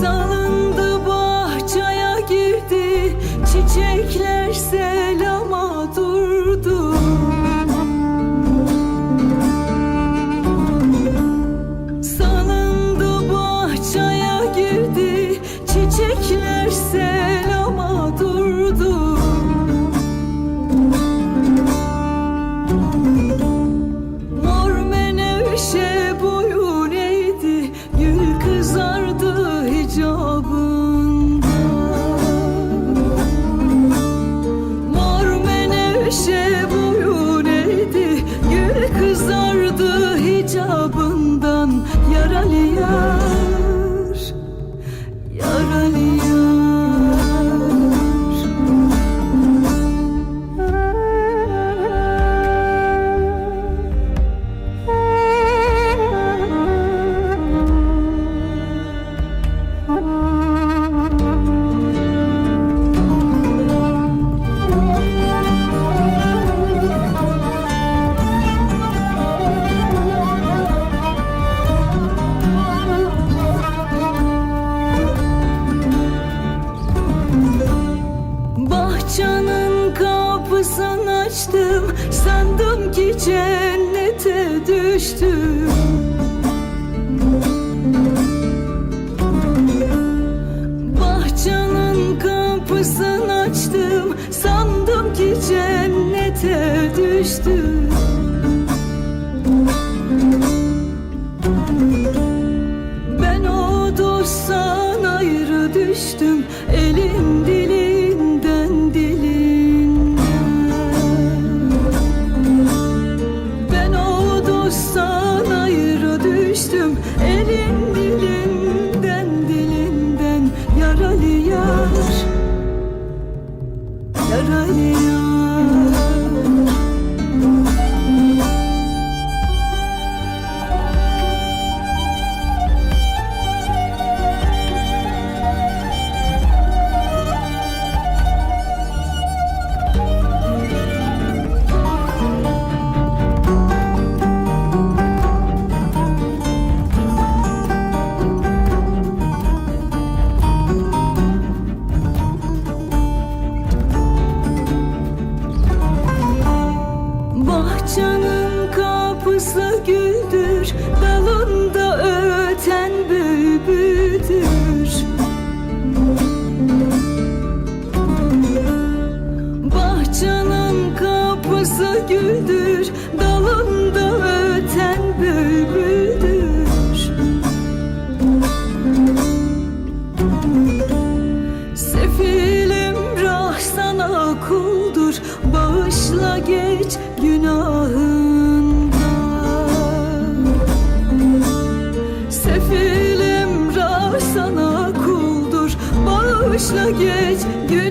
solo Bahçanın kapısını açtım. Sandım ki cennete düştüm. Bahçanın kapısını açtım. Sandım ki cennete düştüm. Ben o dosttan ayrı düştüm. Elin kapısı güldür Dalında öten bülbüldür. Sefilim rah sana kuldur Bağışla geç günahından Sefilim rah sana kuldur Bağışla geç günahından